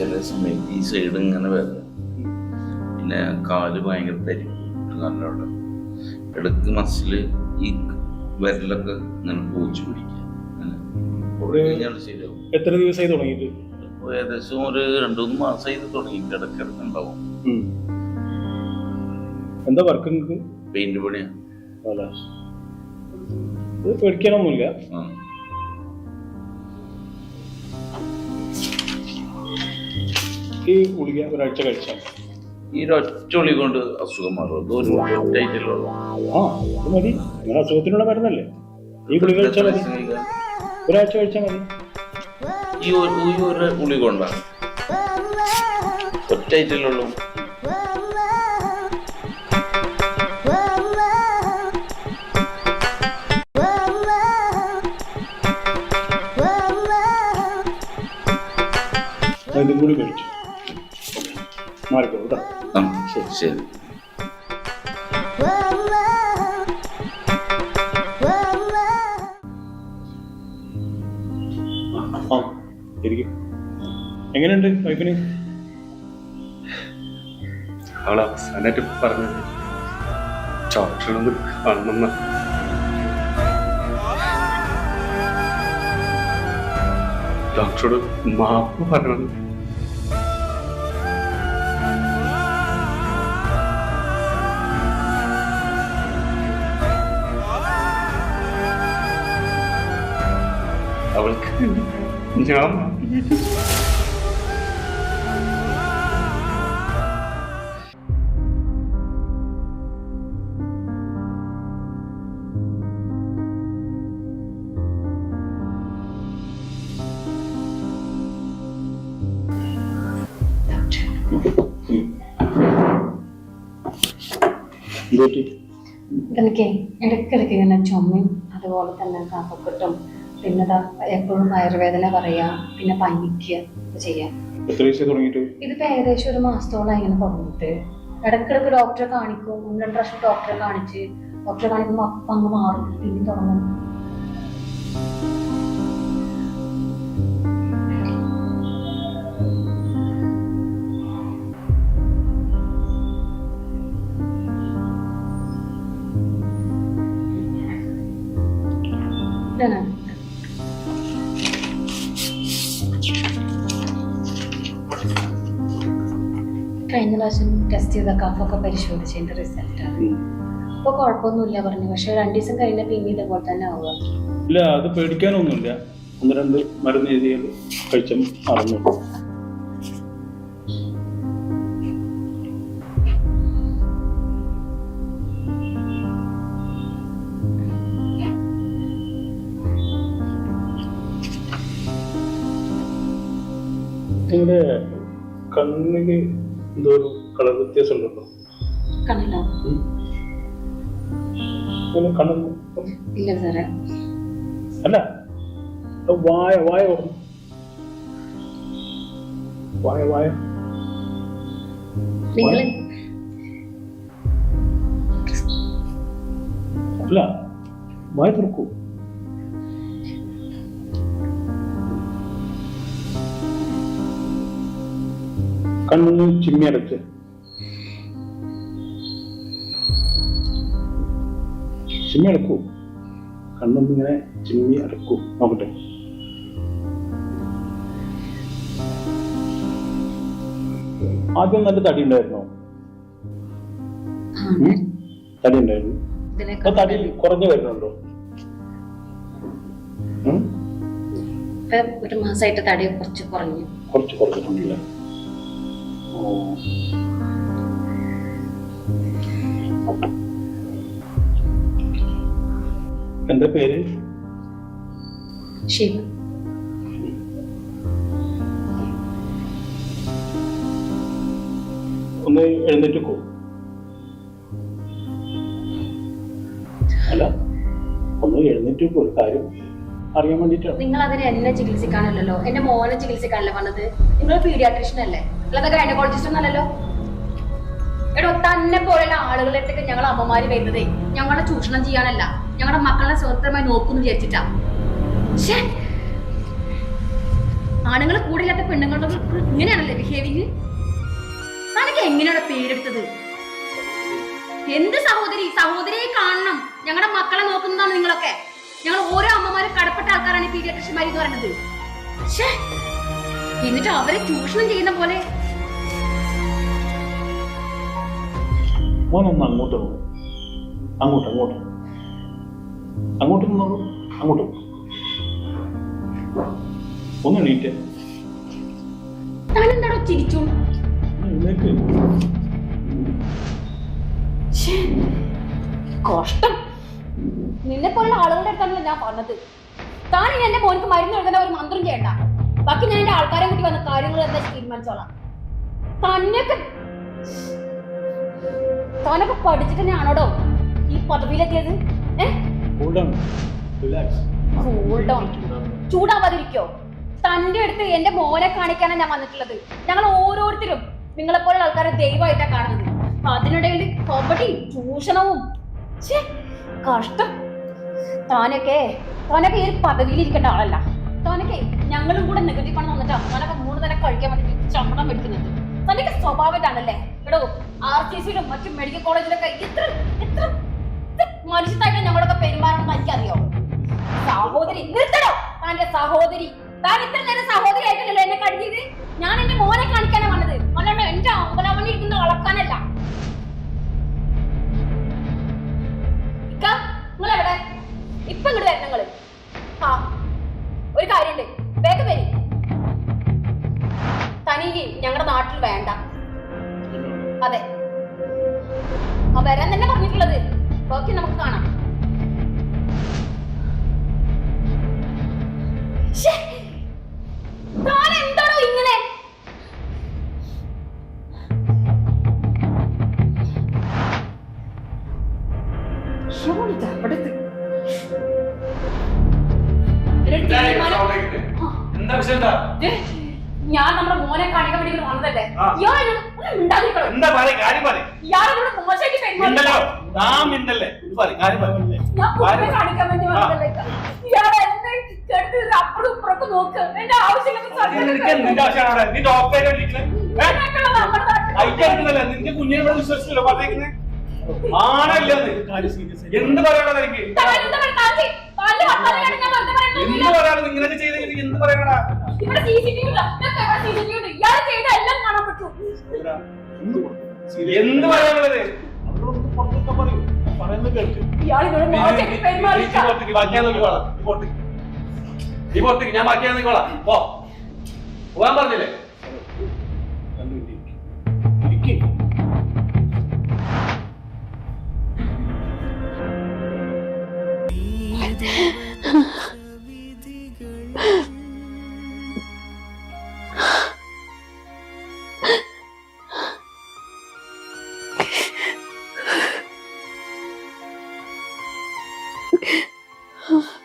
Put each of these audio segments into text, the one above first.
ചില സമയത്ത് ഈ സൈഡ് ഇങ്ങനെ വേദന പിന്നെ കാൽ ഭയങ്കര തരി നല്ലോണം. ഇടയ്ക്ക് മസിൽ ഈ വിരലൊക്കെ ഇങ്ങനെ പൂച്ചു പിടിക്കുക. അങ്ങനെ. ഉറങ്ങിക്കഴിഞ്ഞാൽ ശരിയാവും. എത്ര ദിവസമായി തുടങ്ങിയിട്ട്? ഇപ്പൊ ഏകദേശം ഒരു രണ്ടു മൂന്ന് മാസമായി ഇത് ഇടയ്ക്ക് ഇടയ്ക്ക് ഉണ്ടാവും. എന്താ വർക്ക് പെയിന്റ് പണിയാണ് പേടിക്കാനൊന്നുമില്ല. ഈ ഗുളിക ഒരാഴ്ച കഴിച്ചാൽ ഈ ഒരൊറ്റ ഉള്ളി കൊണ്ട് അസുഖം മാറും ഒരു ഒറ്റയിട്ടില്ലുള്ളൂ ആ അത് മതി. നിങ്ങളുടെ അസുഖത്തിനുള്ള മരുന്നല്ലേ. ഈ ഗുളിക കഴിച്ചാൽ മതി. ഒരാഴ്ച കഴിച്ചാൽ മതി. ഈ ഒരു ഈ ഒരു ഉളി കൊണ്ടാണ് ഒറ്റയിട്ടില്ലുള്ളൂ ഇതും കൂടി കഴിച്ചു. മാറിക്കോ കേട്ടോ ശരി. ശരി. എങ്ങനെയുണ്ട് വൈഫിന്? അവൾ അവസാനമായിട്ട് പറഞ്ഞത് ഡോക്ടറൊന്ന് കാണണം ഡോക്ടറോട് മാപ്പ് പറയണം. ഞാൻ ഇതോട്ട് എനിക്ക് ഇടയ്ക്കിടയ്ക്ക് ഇങ്ങനെ ചുമയും അതുപോലെ തന്നെ കഫക്കെട്ടും പിന്നെ എപ്പോഴും വയറുവേദന പറയാ പിന്നെ പനിക്കുക ചെയ്യാം. ഇതിപ്പോ ഏകദേശം ഒരു മാസത്തോളം ഇങ്ങനെ തുടങ്ങിയിട്ട്. ഇടക്കിടക്ക് ഡോക്ടറെ കാണിക്കും ഒന്ന് രണ്ട് പ്രാവശ്യം ഡോക്ടറെ കാണിച്ച്. ഡോക്ടറെ കാണിക്കുമ്പോൾ അപ്പം അങ്ങ് മാറും പിന്നെ തുടങ്ങും. പ്രാവശ്യം ടെസ്റ്റ് ചെയ്ത കഫൊക്കെ പരിശോധിച്ചതിന്റെ റിസൾട്ടാണ് ഇപ്പൊ കുഴപ്പമൊന്നുമില്ല പറഞ്ഞു. പക്ഷെ രണ്ടു ദിവസം കഴിഞ്ഞ പിന്നെ ഇതേപോലെ തന്നെ ആവുക. ഇല്ല അത് പേടിക്കാനൊന്നുമില്ല. ഒന്ന് രണ്ട് മരുന്ന് എഴുതിയാൽ കഴിച്ച മറന്നു നിങ്ങളുടെ കണ്ണിന് എന്തോ ഒരു കളർ വ്യത്യാസം ഉണ്ടല്ലോ ഇല്ല സാറേ. അല്ല വായ വായ വായ വായ. നിങ്ങൾ അല്ല വായ തുറക്കൂ. കണ്ണു ചിമ്മി ചിമ്മി അടക്കൂ കണ്ണൊന്നും ഇങ്ങനെ ചിമ്മി അടക്കൂ. നോക്കട്ടെ. ആദ്യം നല്ല തടി ഉണ്ടായിരുന്നോ? തടി ഉണ്ടായിരുന്നു. ഇപ്പൊ തടി കുറഞ്ഞു വരുന്നുണ്ടോ? ഒരു മാസമായിട്ട് തടി കുറച്ച് കുറഞ്ഞു. കുറച്ച് കുറഞ്ഞിട്ടുണ്ടല്ലേ? ഓ. എന്താ പേര്? ശിവ ഒന്ന് എഴുന്നേറ്റ് പോ. അല്ല ഒന്ന് എഴുന്നേറ്റ് പോ ഒരു കാര്യം അറിയാൻ വേണ്ടിട്ടാണ് നിങ്ങൾ അതിന് എന്നെ ചികിത്സിക്കാനല്ലോ എന്റെ മോനെ ചികിത്സിക്കാനല്ലേ വന്നത്? നിങ്ങൾ പീഡിയാട്രീഷ്യൻ അല്ലേ അല്ലാതെ ഗൈനക്കോളജിസ്റ്റ് ഒന്നല്ലല്ലോ എടോ തന്നെ പോലെയുള്ള ആളുകളെടുത്തൊക്കെ ഞങ്ങൾ അമ്മമാര് വരുന്നതേ. ഞങ്ങളെ ചൂഷണം ചെയ്യാനല്ല. ഞങ്ങളുടെ മക്കളെ സ്വതന്ത്രമായി നോക്കുന്നു വിചാരിച്ചിട്ടാ. ശ്ശേ. ആണുങ്ങൾ കൂടില്ലാത്ത പെണ്ണുങ്ങളുടെ ഇങ്ങനെയാണല്ലേ ബിഹേവിങ് തനിക്ക് എങ്ങനെയാണ് പേരെടുത്തത്? എന്ത് സഹോദരി? സഹോദരിയെ കാണണം. ഞങ്ങളുടെ മക്കളെ നോക്കുന്നതാണ് നിങ്ങളൊക്കെ. ഞങ്ങൾ ഓരോ അമ്മമാരും കടപ്പെട്ട ആൾക്കാരാണ് ഈ പീഡിയാട്രിഷ്യന്മാർ എന്ന് പറയുന്നത്. എന്നിട്ട് അവരെ ചൂഷണം ചെയ്യുന്ന പോലെ. അങ്ങോട്ട്. അങ്ങോട്ട് അങ്ങോട്ട്. അങ്ങോട്ട് നിന്നോളൂ അങ്ങോട്ട്. ഒന്ന് എണീറ്റ്. താനെന്താണോ ചിരിച്ചു. കഷ്ടം. നിന്നെ പോലുള്ള ആളുകളുടെ അടുത്താണല്ലോ ഞാൻ പറഞ്ഞത്. താൻ ഇനി എന്റെ മോനിക്ക് മരുന്ന് നൽകുന്ന ഒരു മന്ത്രം ചെയ്യണ്ട. ബാക്കി ഞാൻ എന്റെ ആൾക്കാരെ കൂട്ടി വന്ന കാര്യങ്ങൾ എന്താ തീരുമാനിച്ചോളാം. തന്നെയൊക്കെ താനൊക്കെ പഠിച്ചിട്ട് ഞാനോടോ ഈ പദവിയിലെത്തിയത്? ഏഹ് റിലാക്സ് down. ചൂടാവാതിരിക്കോ? തന്റെ അടുത്ത് എന്റെ മോനെ കാണിക്കാനാണ് ഞാൻ വന്നിട്ടുള്ളത്. ഞങ്ങൾ ഓരോരുത്തരും നിങ്ങളെ നിങ്ങളെപ്പോലുള്ള ആൾക്കാരെ ദൈവമായിട്ടാണ് കാണുന്നത്. അതിനിടയിൽ കോമഡി ചൂഷണവും കഷ്ടം. താനൊക്കെ താനൊക്കെ ഈ പദവിയിൽ ഇരിക്കേണ്ട ആളല്ല. താനൊക്കെ ഞങ്ങളും കൂടെ നികുതി പണം വന്നിട്ടാ താനൊക്കെ മൂന്ന് തരം കഴിക്കാൻ വേണ്ടിട്ട് ശമ്പളം എടുക്കുന്നത് തനിക്ക് സ്വഭാവത്താണല്ലേ എടോ ആർ സി സിയിലും മറ്റും മെഡിക്കൽ കോളേജിലൊക്കെ ഇത്ര എത്ര മനുഷ്യത്തായിട്ട് ഞങ്ങളൊക്കെ പെരുമാറണം എനിക്കറിയോ? സഹോദരി നിർത്തണോ താന്റെ സഹോദരി. താൻ ഇത്ര നേരം സഹോദരി ആയിട്ടല്ലോ എന്നെ കഴിഞ്ഞത് ഞാൻ എന്റെ മോനെ കാണിക്കാനാ വന്നത്. അല്ലാണ്ട് എന്റെ അമ്പലമണി ഇരിക്കുന്ന വളർത്താനല്ല. ആ ഒരു വേഗം തനിക്ക് ഞങ്ങളുടെ നാട്ടിൽ വേണ്ട. അതെ. വരാൻ തന്നെ പറഞ്ഞിട്ടുള്ളത്. ബാക്കി നമുക്ക് കാണാം. എന്താണോ ഇങ്ങനെ? ഞാൻ നമ്മുടെ മോനെ കാണിക്കാൻ വേണ്ടി വന്നതല്ലേ ആ. ഇയാളോട് മിണ്ടാതിരിക്കണം എന്താ പറയ കാര്യം പറ ഇയാളോട് മോശമായിട്ട് മിണ്ടല്ലോ പെരുമാറില്ല നാം മിണ്ടല്ലേ ഇത് പറ കാര്യം പറ ഞാൻ കുട്ടിയെ കാര്യം പറ. കാണിക്കാൻ വേണ്ടി ആ. വന്നതല്ലേ ഇയാൾ എന്നെ കെട്ടി അപ്പുറം ഇപ്പുറമൊക്കെ നോക്ക് എന്റെ ആവശ്യമില്ലാത്ത ഇത്? നിനക്ക് എന്തിന്റെ ആവശ്യമാണ്? നീ ഡോക്ടറെ ഇരിക്കുന്നത് നിന്റെ കുഞ്ഞിനെ ഇവിടെ വിശ്വസിച്ചല്ലോ പറഞ്ഞേക്കുന്നത് ആണല്ലേ അത്. കാര്യം സീരിയസ് എന്ത് പറയാനാണ് എനിക്ക് താൻ എന്താ? താൻ. പറയാനാണ് ഇങ്ങനെയൊക്കെ ചെയ്തെങ്കിൽ എന്ത് പറ്റും. എന്ത് പറയാനുള്ളത് പുറത്തൊക്കെ പറയൂ. പറയുന്നത് കേൾക്ക് ഇയാൾ ഇവിടെ നീ- പോ. നീ- നീ- Oh.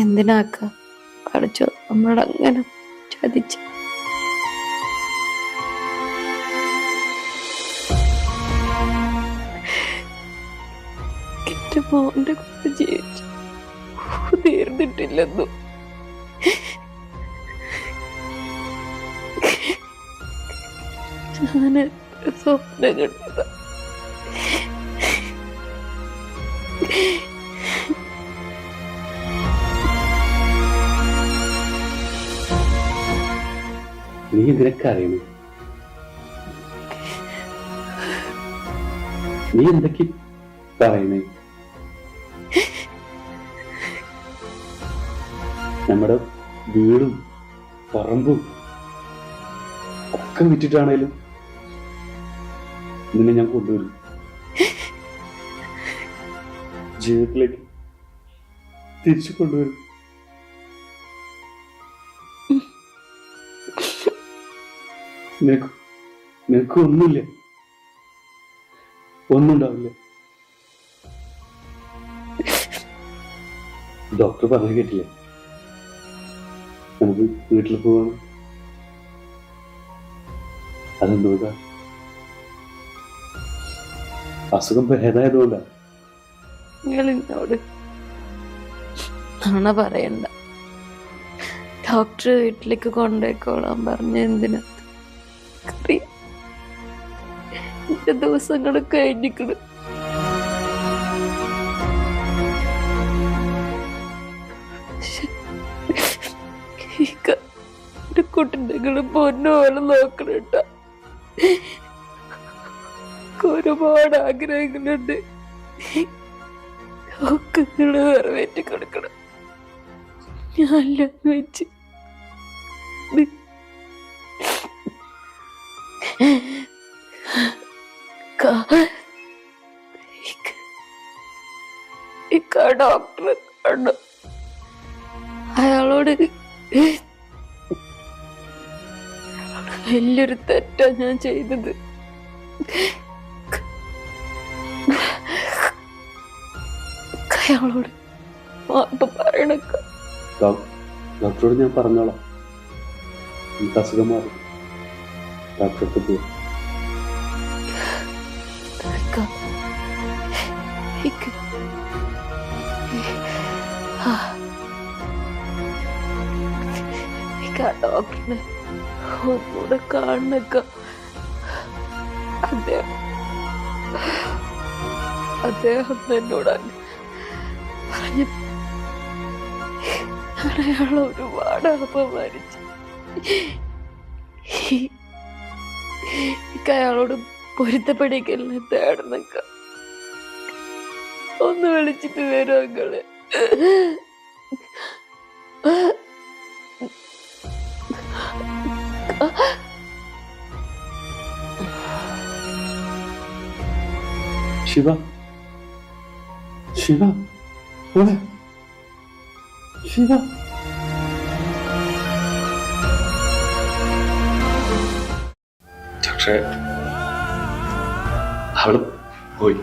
എന്തിനാക്ക പഠിച്ചോ. നമ്മളങ്ങനെ ചതിച്ചു. എന്റെ മോന്റെ കൂടെ ജീവിച്ചു. തീർന്നിട്ടില്ലെന്നു. ഞാൻ എത്ര സ്വപ്നം കണ്ടതാ. നീ ഇതിനൊക്കെ അറിയണേ നീ എന്തൊക്കെ പറയണേ നമ്മുടെ വീടും പറമ്പും ഒക്കെ വിറ്റിട്ടാണേലും നിന്നെ ഞാൻ കൊണ്ടുവരും. ജീവിതത്തിലേക്ക് തിരിച്ചു കൊണ്ടുവരും. നിനക്ക് നിനക്ക് ഒന്നുമില്ല. ഒന്നും ഉണ്ടാവില്ല ഡോക്ടർ പറഞ്ഞു കേട്ടില്ലേ? നമുക്ക് വീട്ടിൽ പോവാണ്. അതെന്തുകൊണ്ടാ? അസുഖം ഭേദായതുകൊണ്ടാ പറയണ്ട. ഡോക്ടർ വീട്ടിലേക്ക് കൊണ്ടുപോയിക്കോളാൻ പറഞ്ഞ എന്തിനാ? എന്റെ ദിവസങ്ങൾ കഴിഞ്ഞിക്കണ് ഒരു കുട്ടിണ്ടെങ്കിലും കേട്ടോ. ഒരുപാട് ആഗ്രഹങ്ങളുണ്ട്. ഒക്കെ നിറവേറ്റി കൊടുക്കണം ഞാൻ വെച്ച്. ഡോക്ടറെ കണ്ടു. അയാളോട് വലിയൊരു തെറ്റാ ഞാൻ ചെയ്തത്. അയാളോട് മാപ്പ് പറയണക്ക ഡോക്- ഡോക്ടറോട് ഞാൻ പറഞ്ഞോളാം. അസുഖം മാറും. ഡോക്ടർക്ക് ഡോക്ടറിനെ ഒന്നുകൂടെ കാണണക്ക. അദ്ദേഹം. അദ്ദേഹം എന്നോട് പറഞ്ഞു. അയാളെ ഒരുപാട് അപമാനിച്ചു. എനിക്ക് അയാളോട് പൊരുത്തപ്പെടിക്കലിനെ ഒന്ന് വിളിച്ചിട്ട് വരും അങ്ങൾ ശിവ. ശിവ. ശിവ. പക്ഷേ അവൾ പോയി.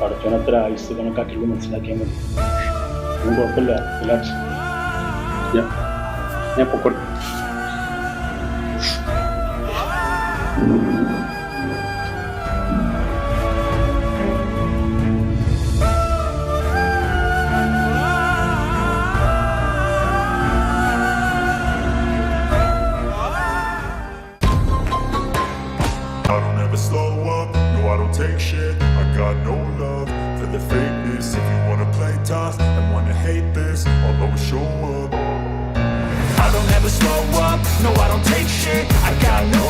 പഠിച്ചോനത്ര ആയുസ് കണക്കാക്കിയത് മനസ്സിലാക്കിയാൽ മതി. ഒന്നും കുഴപ്പമില്ല റിലാക്സ് ഞാൻ ഞാൻ പൊക്കോട്ടെ. Got no love for the fakeness. If you wanna play tough and wanna hate this I'll always show up. I don't ever slow up, no I don't take shit. I got no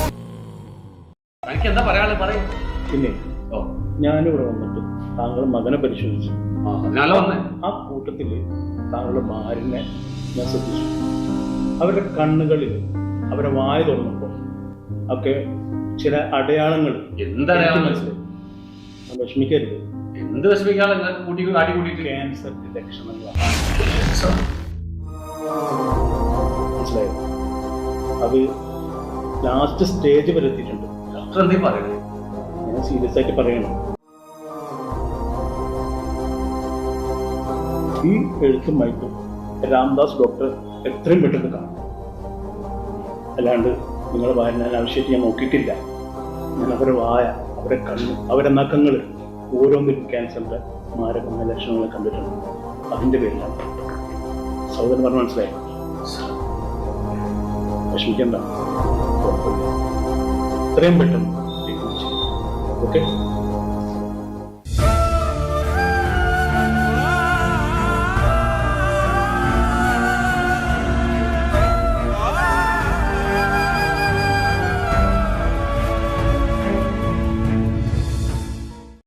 എനിക്ക് എന്താ പറയാനുള്ളത്? പറയും. പിന്നെ ഓ ഞാനിവിടെ വന്നിട്ട് താങ്കൾ മകനെ പരിശോധിച്ചു. ആ അതിനാലോ വന്നേ? ആ കൂട്ടത്തിൽ താങ്കളുടെ ഭാര്യനെ ഞാൻ ശ്രദ്ധിച്ചു. അവരുടെ കണ്ണുകളിൽ അവരെ വായ തുറന്നപ്പോൾ ഒക്കെ ചില അടയാളങ്ങൾ എനിക്ക് മനസ്സിലായി. വിഷമിക്കരുത്. എന്ത് വിഷമിക്കാനുള്ള നിങ്ങൾ കൂട്ടി കാട്ടി കൂട്ടിയിട്ട്? ക്യാൻസറിന്റെ ലക്ഷണങ്ങളാണ് മനസ്സിലായോ? അത് ലാസ്റ്റ് സ്റ്റേജ് വരെ എത്തിയിട്ടുണ്ട്. ഡോക്ടർ എന്തേ പറയണേ? ഞാൻ സീരിയസ് ആയിട്ട് പറയണം. ഈ എഴുത്തും മയക്കും രാംദാസ് ഡോക്ടർ എത്രയും പെട്ടെന്ന് കാണും. അല്ലാണ്ട് നിങ്ങളെ വായന ആവശ്യമായിട്ട് ഞാൻ നോക്കിയിട്ടില്ല. ഞാൻ അവരെ വായ അവരെ കണ്ണ് അവരെ നഖങ്ങൾ ഓരോന്നിലും ക്യാൻസറിന്റെ മാരകമായ ലക്ഷണങ്ങളെ കണ്ടിട്ടുണ്ട്. അതിന്റെ പേരിലാണ്. സൗദന പറഞ്ഞ മനസ്സിലായോ? വിഷമിക്കണ്ട. ഇത്രയും പെട്ടെന്ന് ഓക്കെ